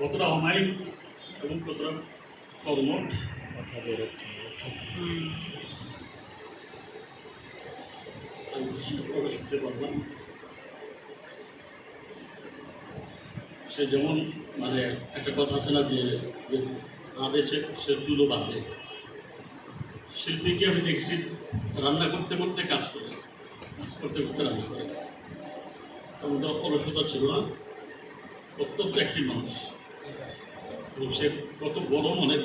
কতটা অমায়িক এবং কতটা কর্মঠ? কথা বেরোচ্ছে আমি প্রকাশ পারলাম সে যেমন মানে একটা কথা আছে না যে রাঁধেছে সে চুলো বাঁধে। শিল্পীকে আমি দেখছি রান্না করতে করতে কাজ করে, কাজ করতে করতে রান্না করে। তো অলসতা ছিল না। অত্যন্ত একটি মানুষ। এবং সে কত বড় মানে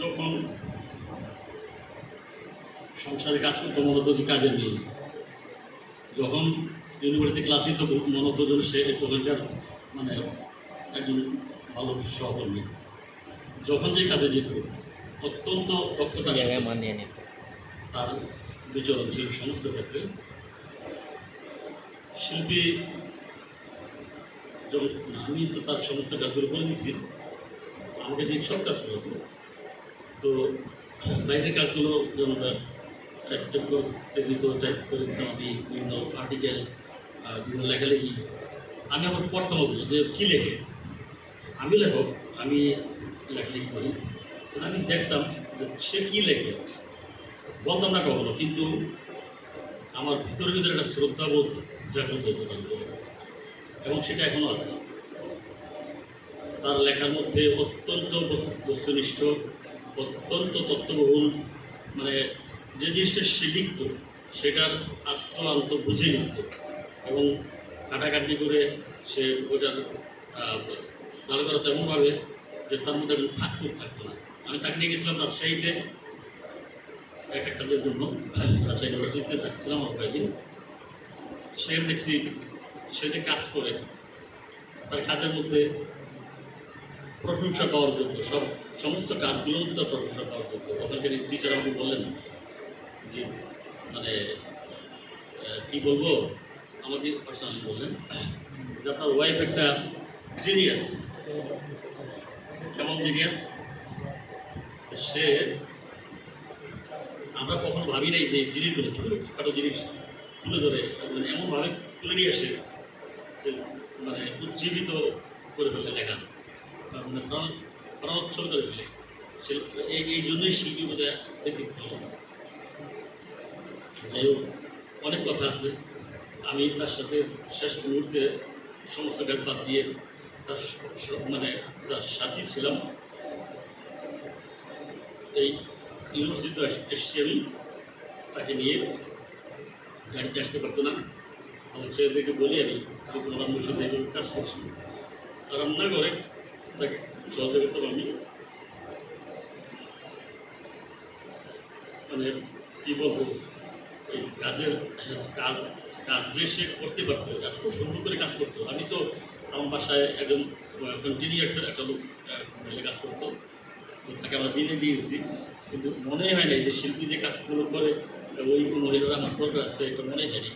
যখন সংসারে কাজ করতে যে কাজে নেই যখন ইউনিভার্সিটি ক্লাসে তো যেন সে ওখানকার মানে একজন ভালো সহকর্মী। যখন যে কাজে যেত অত্যন্ত মানিয়ে নিত। তার বিচরণ ছিল সমস্ত ক্ষেত্রে। শিল্পী আমি তো তার সমস্ত কাজগুলো করে দিচ্ছি আমাকে দিয়ে সব কাজ করতো তো বাইরের কাজগুলো যেমন তার টাইপ দিত টাইপ করে দিতাম আমি বিভিন্ন আর্টিকেল বিভিন্ন লেখালেখি। আমি আবার পড়তাম যে কী লেখে? আমি লেখক, আমি লেখালেখি করি। আমি দেখতাম যে সে কী লেখে? বলতাম না কখনো, কিন্তু আমার ভিতরে ভিতরে একটা শ্রদ্ধা বোধ জাগ্রত হতো উপরে। এবং সেটা এখনও আছে। তার লেখার মধ্যে অত্যন্ত বস্তুনিষ্ঠ, অত্যন্ত তত্ত্ববহুল মানে যে জিনিসটা সে লিখত, সেটার আত্ম আন্ত বুঝে লিখত এবং কাটাকাটি করে সে ওটার ভালো করা তেমনভাবে যে তার মধ্যে ফাঁকফুক থাকতো না। আমি তাকে নিয়ে গেছিলাম রাজশাহীতে একটা জন্য রাজশাহী ইউনিভার্সিটিতে থাকছিলাম আমার কয়েকদিন। সেখানে দেখছি সে যে কাজ করে। তার কাজের মধ্যে প্রশংসা পাওয়ার যোগ্য সব সমস্ত কাজগুলো তার প্রশংসা পাওয়ার যোগ্য ওখানকার টিচার আমাকে বললেন যে মানে কি বলব? আমাকে পার্সোনালি বললেন যে, আপনার ওয়াইফ একটা জিনিয়াস কেমন জিনিয়াস সে, আমরা কখনো ভাবি নাই যে জিনিসগুলো ছোটো ছোটো জিনিস তুলে ধরে মানে এমনভাবে তুলে নিয়ে আসে। মানে উজ্জীবিত করে ফেলে লেখা মানে প্রাণ, প্রাণোচ্ছল করে ফেলে। এই এই জন্যই শিল্পী বোধ হয় ব্যক্তিত্ব যাই হোক, অনেক কথা আছে। আমি তার সাথে শেষ মুহূর্তে সমস্ত ব্যাপার দিয়ে তার মানে তার সাথী ছিলাম। এই ইউনিভার্সিটিতে এসেছি আমি। তাকে নিয়ে গাড়িতে আসতে পারতো না। আমার ছেলেদেরকে বলি আমি সাথে এইভাবে কাজ করছি। রান্না করে তাকে সহযোগিতা আমি। মানে কী বলব, এই কাজের, কাজ কাজ যে সে করতে পারতো, এত সুন্দর করে কাজ করতো। আমি তো আমার বাসায় একজন কন্টিনিউ একটা একটা লোক কাজ করতো। তাকে আমরা দিনে দিয়েছি। কিন্তু মনে হয় না যে শিল্পী যে কাজগুলো করে, ওই মহিলারা আমার দরকার আছে, এটা মনে হয়নি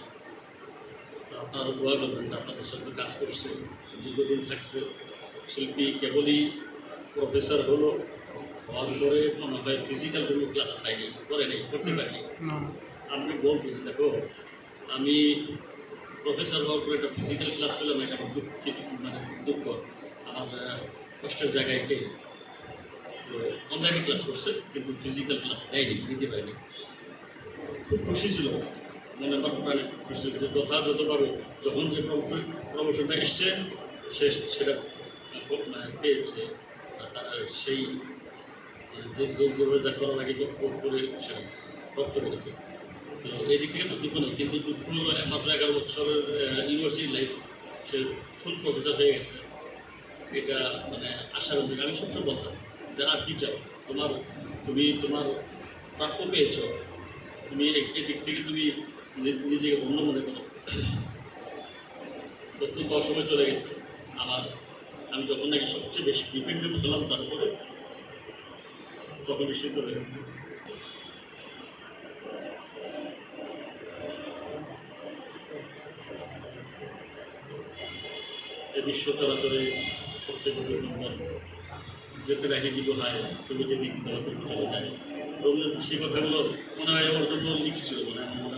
আপনারা করবেন আপনাদের সাথে কাজ করছে দীর্ঘদিন থাকছে। শিল্পী কেবলই প্রফেসর হলো হওয়ার পরে হয় ফিজিক্যাল কোনো ক্লাস পাইনি করে নেই করতে পারিনি। আপনি বলবেন দেখো আমি প্রফেসর হওয়ার পরে একটা ফিজিক্যাল ক্লাস পেলাম এটা আমার দুঃখ মানে দুঃখ আমার কষ্টের জায়গায় কে? অনলাইনে ক্লাস করছে কিন্তু ফিজিক্যাল ক্লাস দেয়নি দিতে পারেনি। খুব খুশি ছিল মনে প্রাণে খুশি যে যথাযথভাবে যখন যে প্রমোশনটা এসছে, সে সেটা মানে পেয়েছে। সেই যে- যেভাবে যা করা সেটা রক্ত করেছে। তো এই দিক থেকে তো দুঃখ নেই, কিন্তু দুঃখ হলো মাত্র এগারো বছরের ইউনিভার্সিটি লাইফ সে ফুল প্রফেসর হয়ে গেছে। এটা মানে আশার উদ্যোগ আমি সবসময় বলতাম যে আর কি চাও? তোমার, তুমি তোমার প্রাপ্য পেয়েছ। তুমি এই দিক থেকে তুমি নিজেকে অন্য মনে করো। অত্যন্ত অসময় চলে গেছে আমার আমি যখন নাকি সবচেয়ে বেশি ডিপেন্ডেন্ট হলাম তারপরে তখন বেশি চলে গেছে। বিশ্ব চলাচলে সবচেয়ে গুরুত্বপূর্ণ যেতে রাখি দিব হয়, তুমি যে দিক চলাচল চলে যায়। রবীন্দ্রনাথ সেই কথাগুলো মনে হয় আমার জন্য লিখছিল মনে হয়।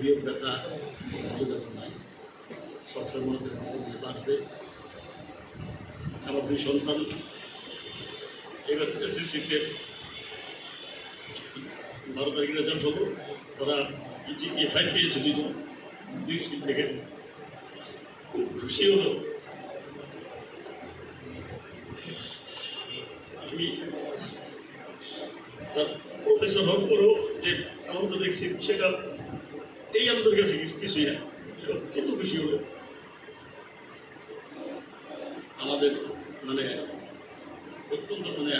আমার বিয়োগ ব্যথা যখন নাই। সবসময় মনে করি বাঁচবে। আমার দুই সন্তান এবার এসএসসিতে বারো তারিখে রেজাল্ট হলো। ওরা জিপিএ ফাইভ পেয়েছে দুজন দুই স্কুল থেকে খুব খুশি হলো। আমি প্রফেসর হওয়ার পরেও যে আনন্দ দেখছি, সেটা এই আমাদের কাছে কিছু- কিছুই না। কত খুশি হলো। আমাদের মানে অত্যন্ত মানে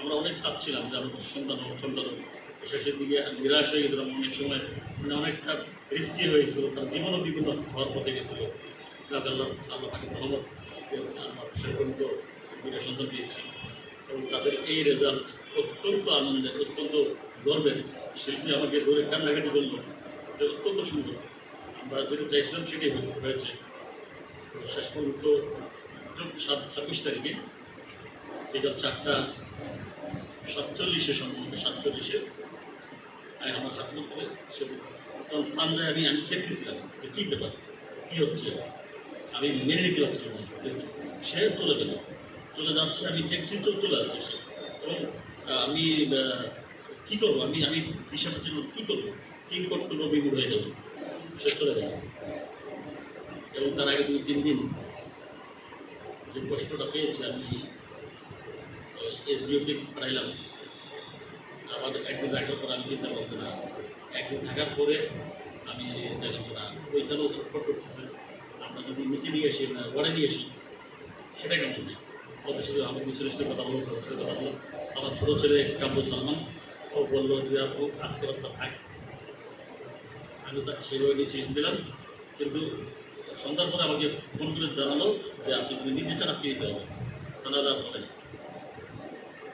আমরা অনেক চাচ্ছিলাম যে আমাদের সন্তান সন্তান শেষের দিকে নিরাশ হয়ে গেছিলাম। অনেক সময় মানে অনেকটা রিস্কি হয়েছিল তার জীবনও বিপদ হওয়ার পথে গেছিল। যাক, আল্লাহ আল্লাহ পাকে ধন্যবাদ আমার সেরকম তো দুটো সন্তান পেয়েছি। এবং তাদের এই রেজাল্ট অত্যন্ত আনন্দের, অত্যন্ত গর্বের শিল্পী আমাকে ধরে কান্নাকাটি করল। যে অত্যন্ত সুন্দর। আমরা যেটা চাইছিলাম হয়ে- হয়েছে শেষ পর্যন্ত সাত, ছাব্বিশ তারিখে এটা চারটা সাতচল্লিশে সম্ভবত, সাতচল্লিশে। আমার হাত করে সে তখন আমি আমি দেখতেছিলাম যে কী ব্যাপার? কী হচ্ছে? আমি মেনে নিতে পারছিলাম সে চলে গেল। চলে যাচ্ছে, আমি ট্যাক্সি তো চলে যাচ্ছে এবং আমি কী করব? আমি আমি হিসাবের জন্য কী করব? কী করতে বিমূঢ় হয়ে গেল সে চলে গেল। এবং তার আগে দুই তিন দিন যে কষ্টটা পেয়েছি, আমি এসডিওকে পাঠাইলাম। আমাদের একদিন রাখার পর আমি চিন্তা করতে না। একদিন থাকার পরে আমি যে না ওইখানেও ছটফট করতেছে আমরা যদি নিচে নিয়ে আসি না ঘরে নিয়ে আসি, সেটা কেমন ওদের সাথে আমার মিশ্রের সাথে কথা বলো কথা বলো আমার ছোটো ছেলে কাব্য সালমান ও বলল যে আপু আজকে রাস্তা থাক। আমি তাকে সেভাবে ডিসিশন দিলাম, কিন্তু সন্ধ্যার পরে আমাকে ফোন করে জানালো যে, আপনি যদি নিতে চান আজকে দিতে হবে তা নাহলে আর হবে না।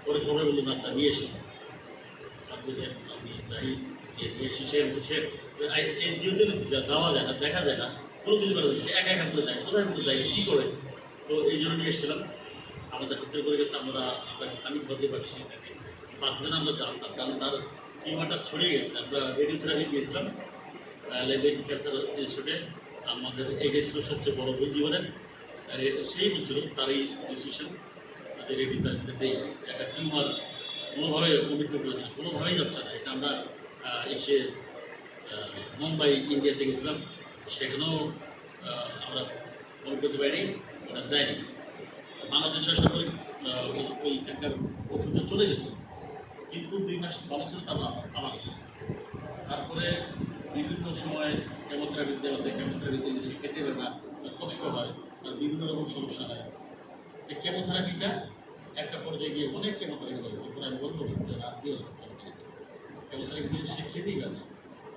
পরে সবাই বলল, না নিয়ে এসে। আপনি আমি যাই নিয়ে এসে। সে যাওয়া যায় না, দেখা যায় না, কোনো কিছু করা যায় একা একা করে যায় কোথায় করে যায় কী করে? তো এই জন্য নিয়ে এসেছিলাম। আমাদের হাতে করে গেছে আমরা আমরা আমি ধরতে পারছি পাঁচ দিন আমরা জানতাম কারণ তার টিমারটা ছড়িয়ে গেছে আমরা রেডিও থেরাপি দিয়েছিলাম লেভেল ক্যান্সার ইনস্টিটিউটে আমাদের এটাই ছিল সবচেয়ে বড় ভুল জীবনের সেই বলছিল তারই ডিসিশন যে রেডি থেরাপিতে একটা টিউমার কোনোভাবে কমিটমেন্ট করেছে কোনোভাবেই যাচ্ছে না। এটা আমরা এসে মুম্বাই ইন্ডিয়াতে গেছিলাম। সেখানেও আমরা মনে করতে পারিনি ওরা দেয়নি। বাংলাদেশ আসার পরে আহ, ওই- ওই ওষুধে চলে গেছিল কিন্তু দুই মাস ভালো ছিল তার আবার তারপরে বিভিন্ন সময় কেমোথেরাপি দেওয়াতে কেমোথেরাপি দিলে সে খেতে পারে না, তার কষ্ট হয়, তার বিভিন্ন রকম সমস্যা হয়। এই কেমোথেরাপিটা একটা পর্যায়ে গিয়ে অনেক কেমোথেরাপি করে তারপরে আমি বলব যে রাত দিয়ে কেমোথেরাপি দিলে সে খেতেই পারে না।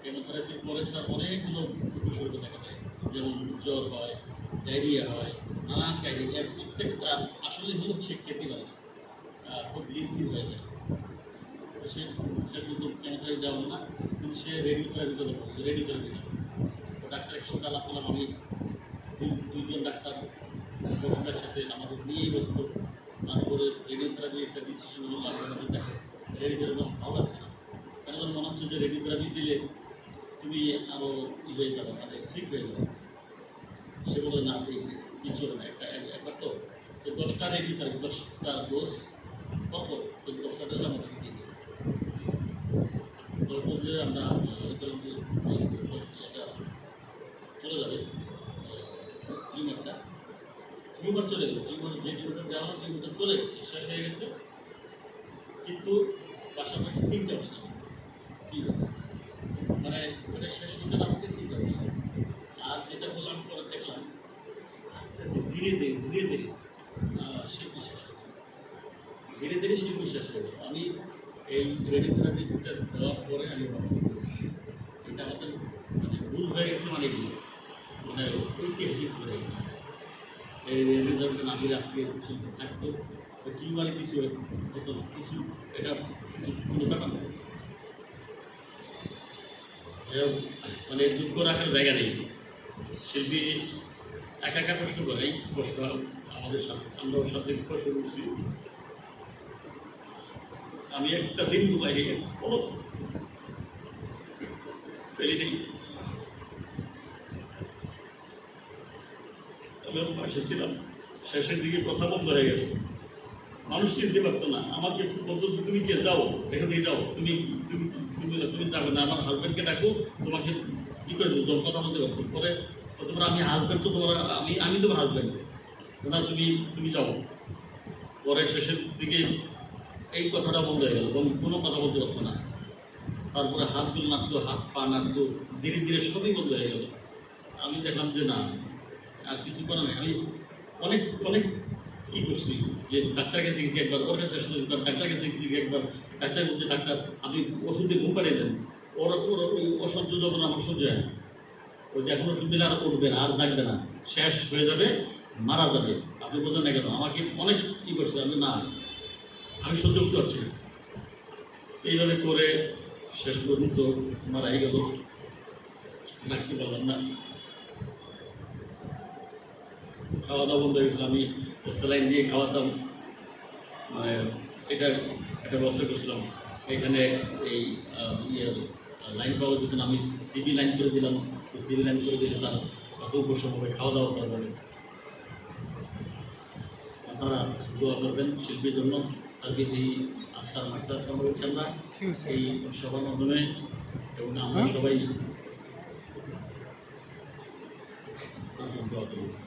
কেমোথেরাপির পরে তার অনেকগুলো উপসর্গ দেখা যায়, যেমন জ্বর হয় ডায়রিয়া হয়, নানান এর প্রত্যেকটা আসলে হলো সে খেতে পারে না খুব বৃদ্ধি হয়ে যায়। সে সে কিন্তু ক্যান্সারে যাব না, কিন্তু সে রেডি থেরাপি করে রেডি তো ডাক্তারের সাথে আলাপ করলাম আমি দুইজন ডাক্তার বসুনের সাথে আমাদের নিয়েই বসতো। তারপরে রেডিও থেরাপি একটা ডিসিশন হলো আমাদের দেখো রেডি থেরাপি ভালো লাগছে না। কেন মনে হচ্ছে যে রেডি থেরাপি দিলে তুমি আরও ই হয়ে যাবে মানে সিক হয়ে যাবে। সে বলে না কিছু হবে না, একটা একবার তো দশটা রেডি থেরাপি দশটা ডোজ কত দশটা ডোজ আমাদের দিয়ে দিবে গল্প যে আমরা আহ, ধরুন যে এই এটা চলে যাবে টিউমারটা। টিউমার চলে গেল টিউমার যে টিউমারটা দেওয়া টিউমারটা চলে গেছে, শেষ হয়ে গেছে। কিন্তু পাশাপাশি তিনটে অবস্থা। মানে ওটা শেষ হতে হতে তিনটে অবস্থা। আর যেটা বললাম, পরে দেখলাম, আস্তে আস্তে ধীরে ধীরে ধীরে ধীরে সে বিশ্বাস হয়ে। ধীরে ধীরে সেই বিশ্বাস হয়ে গেল আমি এই রেডি থেরাপিটা দেওয়ার পরে আমি এটা আমাদের মানে ভুল হয়ে গেছে মানে কি ঐতিহাসিক এই রেডি থেরাপিটা আজকে ঠিক থাকতো। তো কিছু হতো কিছু এটা কোনো ব্যাপার মানে দুঃখ রাখার জায়গা নেই। শিল্পী একা একা কষ্ট করে এই কষ্ট আমাদের সাথে, আমরাও সাথে কষ্ট করছি। আমি একটা দিন দুবাই কোনো ফেলি নেই। ওর পাশে ছিলাম, শেষের দিকে কথা বন্ধ হয়ে গেছে। মানুষ চিনতে পারতো না, আমাকে বলতো তুমি কে? যাও এখান যাও, তুমি তুমি তুমি যাবে না, আমার হাজব্যান্ডকে ডাকো, তোমাকে কি করে দেবো? কথা বলতে পারতো পরে তোমার আমি হাজব্যান্ড তো তোমার, আমি আমি তোমার হাজব্যান্ড না, তুমি তুমি যাও। পরে শেষের দিকে এই কথাটা বন্ধ হয়ে গেল এবং কোনো কথা বলতে পারতো না। তারপরে হাতগুলো নাড়তো, হাত পা নাড়তো, ধীরে ধীরে সবই বন্ধ হয়ে গেল। আমি দেখলাম যে, না আর কিছু করার নেই। আমি অনেক অনেক কি করছি যে ডাক্তার কাছে গেছি একবার, ওর কাছে একবার ডাক্তার কাছে গেছি একবার ডাক্তার বলছে ডাক্তার, আপনি ওষুধ দিয়ে ঘুম পাড়িয়ে দেন, ওর ওর, ওই অসহ্য যখন আমার সহ্য হয়, ওই যে এখন ওষুধ দিলে আর উঠবে না, আর জাগবে না, শেষ হয়ে যাবে, মারা যাবে। আপনি বোঝেন না কেন, আমাকে অনেক কি করছে, আমি না, আমি সহ্য করতে পারছি না। এইভাবে করে শেষ পর্যন্ত মারাই গেল। রাখতে পারলাম না। খাওয়া দাওয়া বন্ধ হয়ে গেছিল আমি স্যালাইন দিয়ে খাওয়াতাম। মানে এটা একটা ব্যবস্থা করছিলাম। এখানে এই ইয়ে লাইন পাওয়া যেত আমি সিবি লাইন করে দিলাম। সিবি লাইন করে দিলে তার কত উপশম হবে খাওয়া দাওয়া করা যাবে। আপনারা দোয়া করবেন শিল্পীর জন্য। তাকে এই আত্মার মাত্রার কামড় না এই সবার মাধ্যমে এবং আমরা সবাই আপনার দোয়া করব।